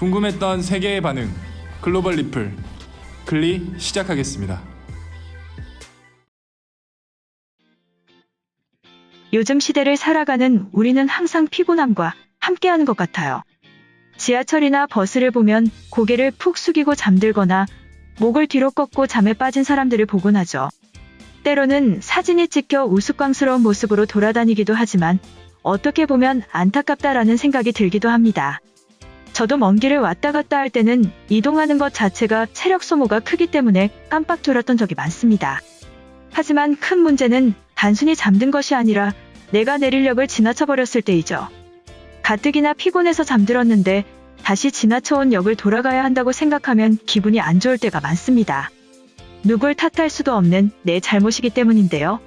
궁금했던 세계의 반응 글로벌 리플 글리 시작하겠습니다. 요즘 시대를 살아가는 우리는 항상 피곤함과 함께하는 것 같아요. 지하철이나 버스를 보면 고개를 푹 숙이고 잠들거나 목을 뒤로 꺾고 잠에 빠진 사람들을 보곤 하죠. 때로는 사진이 찍혀 우스꽝스러운 모습으로 돌아다니기도 하지만 어떻게 보면 안타깝다라는 생각이 들기도 합니다. 저도 먼 길을 왔다 갔다 할 때는 이동하는 것 자체가 체력 소모가 크기 때문에 깜빡 졸았던 적이 많습니다. 하지만 큰 문제는 단순히 잠든 것이 아니라 내가 내릴 역을 지나쳐 버렸을 때이죠. 가뜩이나 피곤해서 잠들었는데 다시 지나쳐온 역을 돌아가야 한다고 생각하면 기분이 안 좋을 때가 많습니다. 누굴 탓할 수도 없는 내 잘못이기 때문인데요.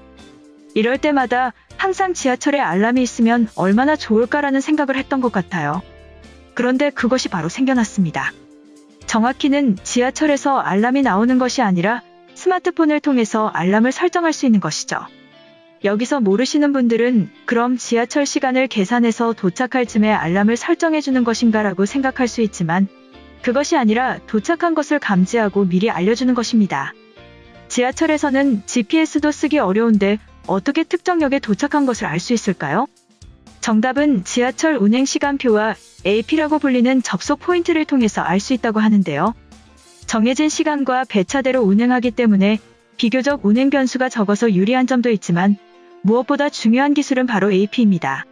이럴 때마다 항상 지하철에 알람이 있으면 얼마나 좋을까라는 생각을 했던 것 같아요. 그런데 그것이 바로 생겨났습니다. 정확히는 지하철에서 알람이 나오는 것이 아니라 스마트폰을 통해서 알람을 설정할 수 있는 것이죠. 여기서 모르시는 분들은 그럼 지하철 시간을 계산해서 도착할 쯤에 알람을 설정해 주는 것인가라고 생각할 수 있지만 그것이 아니라 도착한 것을 감지하고 미리 알려주는 것입니다. 지하철에서는 GPS도 쓰기 어려운데 어떻게 특정역에 도착한 것을 알 수 있을까요? 정답은 지하철 운행 시간표와 AP라고 불리는 접속 포인트를 통해서 알 수 있다고 하는데요. 정해진 시간과 배차대로 운행하기 때문에 비교적 운행 변수가 적어서 유리한 점도 있지만 무엇보다 중요한 기술은 바로 AP입니다.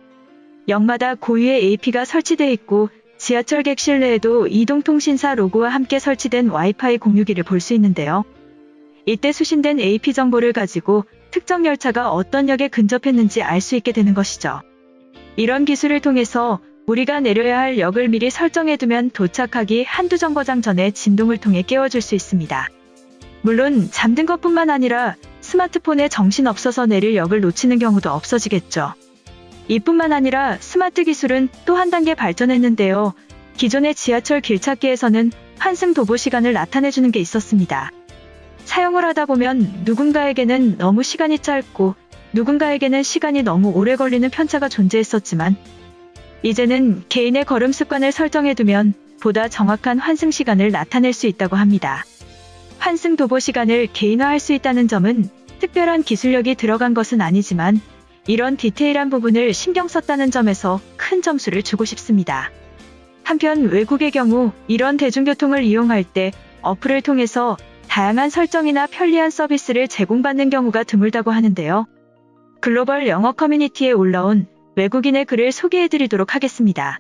역마다 고유의 AP가 설치되어 있고 지하철 객실 내에도 이동통신사 로고와 함께 설치된 와이파이 공유기를 볼 수 있는데요. 이때 수신된 AP 정보를 가지고 특정 열차가 어떤 역에 근접했는지 알 수 있게 되는 것이죠. 이런 기술을 통해서 우리가 내려야 할 역을 미리 설정해두면 도착하기 한두 정거장 전에 진동을 통해 깨워줄 수 있습니다. 물론 잠든 것뿐만 아니라 스마트폰에 정신 없어서 내릴 역을 놓치는 경우도 없어지겠죠. 이뿐만 아니라 스마트 기술은 또 한 단계 발전했는데요. 기존의 지하철 길찾기에서는 환승 도보 시간을 나타내주는 게 있었습니다. 사용을 하다 보면 누군가에게는 너무 시간이 짧고 누군가에게는 시간이 너무 오래 걸리는 편차가 존재했었지만 이제는 개인의 걸음 습관을 설정해두면 보다 정확한 환승 시간을 나타낼 수 있다고 합니다. 환승 도보 시간을 개인화할 수 있다는 점은 특별한 기술력이 들어간 것은 아니지만 이런 디테일한 부분을 신경 썼다는 점에서 큰 점수를 주고 싶습니다. 한편 외국의 경우 이런 대중교통을 이용할 때 어플을 통해서 다양한 설정이나 편리한 서비스를 제공받는 경우가 드물다고 하는데요. 글로벌 영어 커뮤니티에 올라온 외국인의 글을 소개해드리도록 하겠습니다.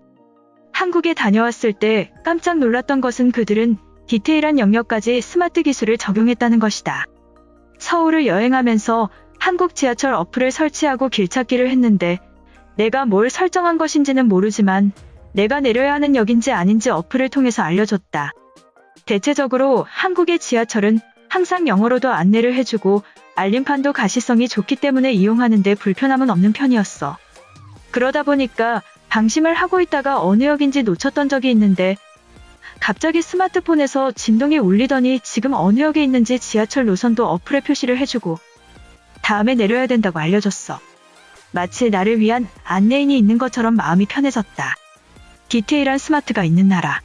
한국에 다녀왔을 때 깜짝 놀랐던 것은 그들은 디테일한 영역까지 스마트 기술을 적용했다는 것이다. 서울을 여행하면서 한국 지하철 어플을 설치하고 길찾기를 했는데 내가 뭘 설정한 것인지는 모르지만 내가 내려야 하는 역인지 아닌지 어플을 통해서 알려줬다. 대체적으로 한국의 지하철은 항상 영어로도 안내를 해주고 알림판도 가시성이 좋기 때문에 이용하는데 불편함은 없는 편이었어. 그러다 보니까 방심을 하고 있다가 어느 역인지 놓쳤던 적이 있는데 갑자기 스마트폰에서 진동이 울리더니 지금 어느 역에 있는지 지하철 노선도 어플에 표시를 해주고 다음에 내려야 된다고 알려줬어. 마치 나를 위한 안내인이 있는 것처럼 마음이 편해졌다. 디테일한 스마트가 있는 나라.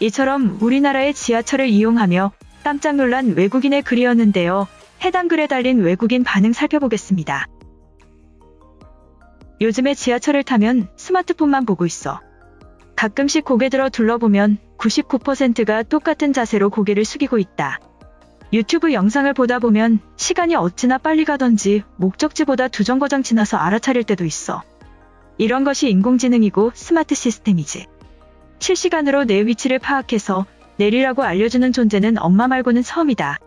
이처럼 우리나라의 지하철을 이용하며 깜짝 놀란 외국인의 글이었는데요. 해당 글에 달린 외국인 반응 살펴보겠습니다. 요즘에 지하철을 타면 스마트폰만 보고 있어. 가끔씩 고개 들어 둘러보면 99%가 똑같은 자세로 고개를 숙이고 있다. 유튜브 영상을 보다 보면 시간이 어찌나 빨리 가던지 목적지보다 두 정거장 지나서 알아차릴 때도 있어. 이런 것이 인공지능이고 스마트 시스템이지. 실시간으로 내 위치를 파악해서 내리라고 알려주는 존재는 엄마 말고는 처음이다.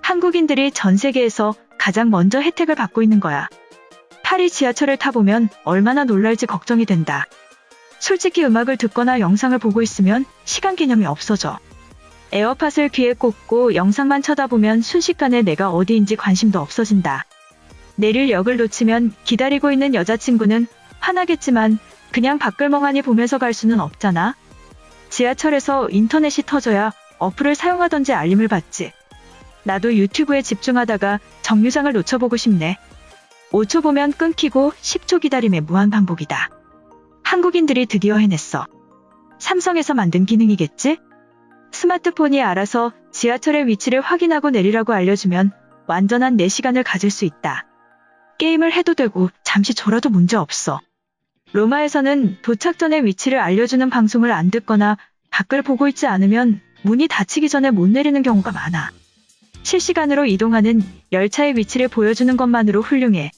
한국인들이 전 세계에서 가장 먼저 혜택을 받고 있는 거야. 파리 지하철을 타보면 얼마나 놀랄지 걱정이 된다. 솔직히 음악을 듣거나 영상을 보고 있으면 시간 개념이 없어져. 에어팟을 귀에 꽂고 영상만 쳐다보면 순식간에 내가 어디인지 관심도 없어진다. 내릴 역을 놓치면 기다리고 있는 여자친구는 화나겠지만 그냥 밖을 멍하니 보면서 갈 수는 없잖아. 지하철에서 인터넷이 터져야 어플을 사용하던지 알림을 받지. 나도 유튜브에 집중하다가 정류장을 놓쳐보고 싶네. 5초 보면 끊기고 10초 기다림의 무한 반복이다. 한국인들이 드디어 해냈어. 삼성에서 만든 기능이겠지? 스마트폰이 알아서 지하철의 위치를 확인하고 내리라고 알려주면 완전한 내 시간을 가질 수 있다. 게임을 해도 되고 잠시 졸아도 문제 없어. 로마에서는 도착 전에 위치를 알려주는 방송을 안 듣거나 밖을 보고 있지 않으면 문이 닫히기 전에 못 내리는 경우가 많아. 실시간으로 이동하는 열차의 위치를 보여주는 것만으로 훌륭해.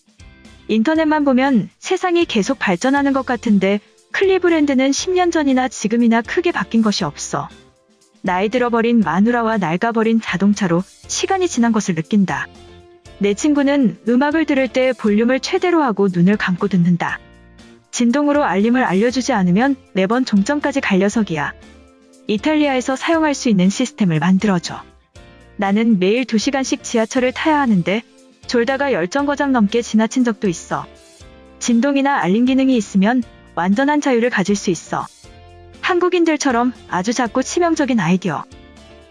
인터넷만 보면 세상이 계속 발전하는 것 같은데 클리브랜드는 10년 전이나 지금이나 크게 바뀐 것이 없어. 나이 들어버린 마누라와 낡아버린 자동차로 시간이 지난 것을 느낀다. 내 친구는 음악을 들을 때 볼륨을 최대로 하고 눈을 감고 듣는다. 진동으로 알림을 알려주지 않으면 매번 종점까지 갈려서기야. 이탈리아에서 사용할 수 있는 시스템을 만들어줘. 나는 매일 2시간씩 지하철을 타야 하는데 졸다가 열정 거장 넘게 지나친 적도 있어. 진동이나 알림 기능이 있으면 완전한 자유를 가질 수 있어. 한국인들처럼 아주 작고 치명적인 아이디어.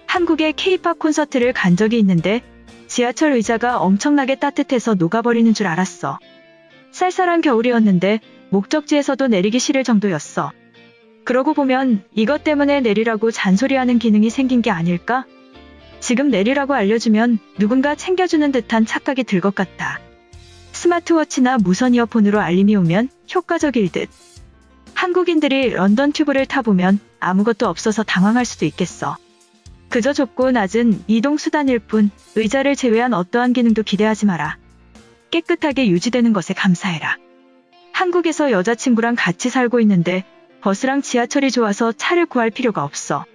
한국의 케이팝 콘서트를 간 적이 있는데 지하철 의자가 엄청나게 따뜻해서 녹아버리는 줄 알았어. 쌀쌀한 겨울이었는데 목적지에서도 내리기 싫을 정도였어. 그러고 보면 이것 때문에 내리라고 잔소리하는 기능이 생긴 게 아닐까? 지금 내리라고 알려주면 누군가 챙겨주는 듯한 착각이 들 것 같다. 스마트워치나 무선 이어폰으로 알림이 오면 효과적일 듯. 한국인들이 런던 튜브를 타보면 아무것도 없어서 당황할 수도 있겠어. 그저 좁고 낮은 이동 수단일 뿐 의자를 제외한 어떠한 기능도 기대하지 마라. 깨끗하게 유지되는 것에 감사해라. 한국에서 여자친구랑 같이 살고 있는데 버스랑 지하철이 좋아서 차를 구할 필요가 없어.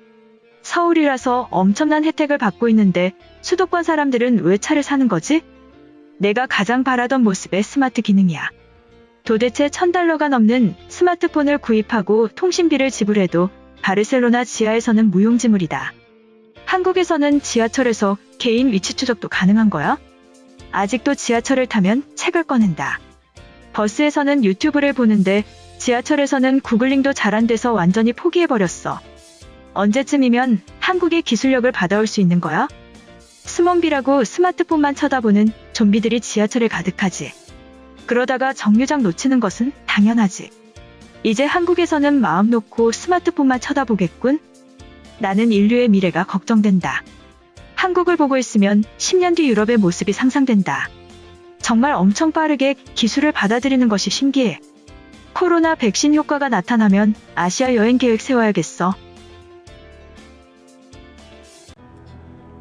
서울이라서 엄청난 혜택을 받고 있는데 수도권 사람들은 왜 차를 사는 거지? 내가 가장 바라던 모습의 스마트 기능이야. 도대체 천 달러가 넘는 스마트폰을 구입하고 통신비를 지불해도 바르셀로나 지하에서는 무용지물이다. 한국에서는 지하철에서 개인 위치 추적도 가능한 거야? 아직도 지하철을 타면 책을 꺼낸다. 버스에서는 유튜브를 보는데 지하철에서는 구글링도 잘 안 돼서 완전히 포기해버렸어. 언제쯤이면 한국의 기술력을 받아올 수 있는 거야? 스몬비라고 스마트폰만 쳐다보는 좀비들이 지하철에 가득하지. 그러다가 정류장 놓치는 것은 당연하지. 이제 한국에서는 마음 놓고 스마트폰만 쳐다보겠군. 나는 인류의 미래가 걱정된다. 한국을 보고 있으면 10년 뒤 유럽의 모습이 상상된다. 정말 엄청 빠르게 기술을 받아들이는 것이 신기해. 코로나 백신 효과가 나타나면 아시아 여행 계획 세워야겠어.